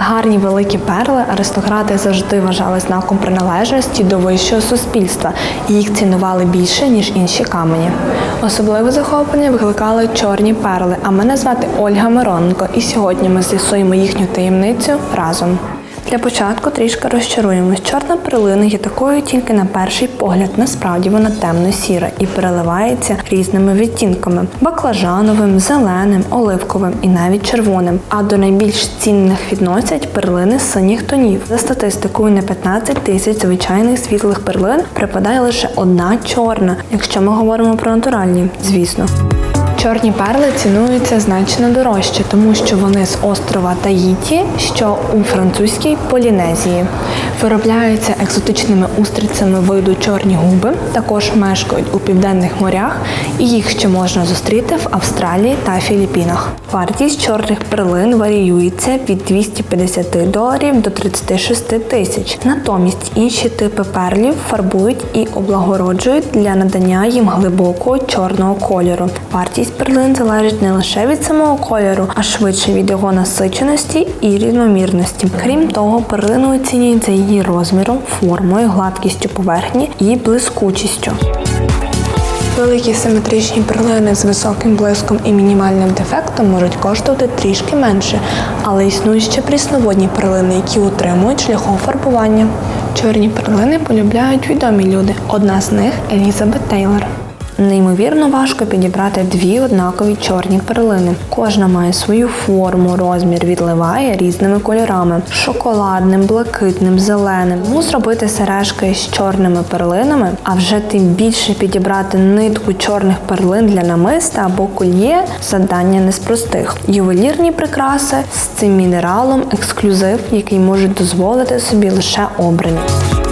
Гарні великі перли аристократи завжди вважали знаком приналежності до вищого суспільства, і їх цінували більше ніж інші камені. Особливе захоплення викликали чорні перли. А мене звати Ольга Мироненко, і сьогодні ми з'ясуємо їхню таємницю разом. Для початку трішки розчаруємось. Чорна перлина є такою тільки на перший погляд. Насправді вона темно-сіра і переливається різними відтінками: баклажановим, зеленим, оливковим і навіть червоним. А до найбільш цінних відносять перлини синіх тонів. За статистикою на 15 тисяч звичайних світлих перлин припадає лише одна чорна, якщо ми говоримо про натуральні, звісно. Чорні перли цінуються значно дорожче, тому що вони з острова Таїті, що у французькій Полінезії. Виробляються екзотичними устрицями виду чорні губи, також мешкають у південних морях, і їх ще можна зустріти в Австралії та Філіппінах. Вартість чорних перлин варіюється від 250 доларів до 36 тисяч. Натомість інші типи перлів фарбують і облагороджують для надання їм глибокого чорного кольору. Вартість перлин залежить не лише від самого кольору, а швидше від його насиченості і рівномірності. Крім того, перлину оцінюють за її розміром, формою, гладкістю поверхні і блискучістю. Великі симетричні перлини з високим блиском і мінімальним дефектом можуть коштувати трішки менше, але існують ще прісноводні перлини, які утримують шляхом фарбування. Чорні перлини полюбляють відомі люди. Одна з них Елізабет Тейлор. Неймовірно важко підібрати дві однакові чорні перлини. Кожна має свою форму, розмір, відливає різними кольорами: шоколадним, блакитним, зеленим. Тому зробити сережки з чорними перлинами, а вже тим більше підібрати нитку чорних перлин для намиста або кольє завдання не з простих. Ювелірні прикраси з цим мінералом ексклюзив, який можуть дозволити собі лише обрані.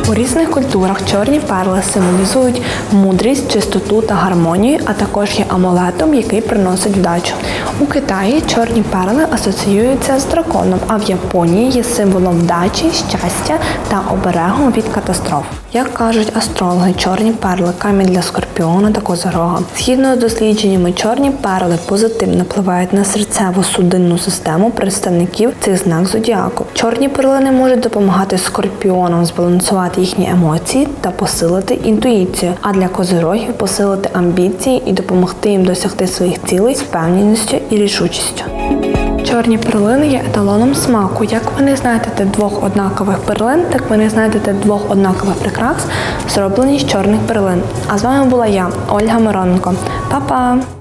У різних культурах чорні перли символізують мудрість, чистоту та гармонію, а також є амулетом, який приносить вдачу. У Китаї чорні перли асоціюються з драконом, а в Японії є символом вдачі, щастя та оберегом від катастроф. Як кажуть астрологи, чорні перли камінь для скорпіона та козорога. Згідно з дослідженнями, чорні перли позитивно впливають на серцево-судинну систему представників цих знак зодіаку. Чорні перлини можуть допомагати скорпіонам збалансувати їхні емоції та посилити інтуїцію, а для козорогів посилити амбіції і допомогти їм досягти своїх цілей з впевненістю і рішучістю. Чорні перлини є еталоном смаку. Як ви не знайдете двох однакових перлин, так ви не знайдете двох однакових прикрас, зроблені з чорних перлин. А з вами була я, Ольга Мироненко. Па-па!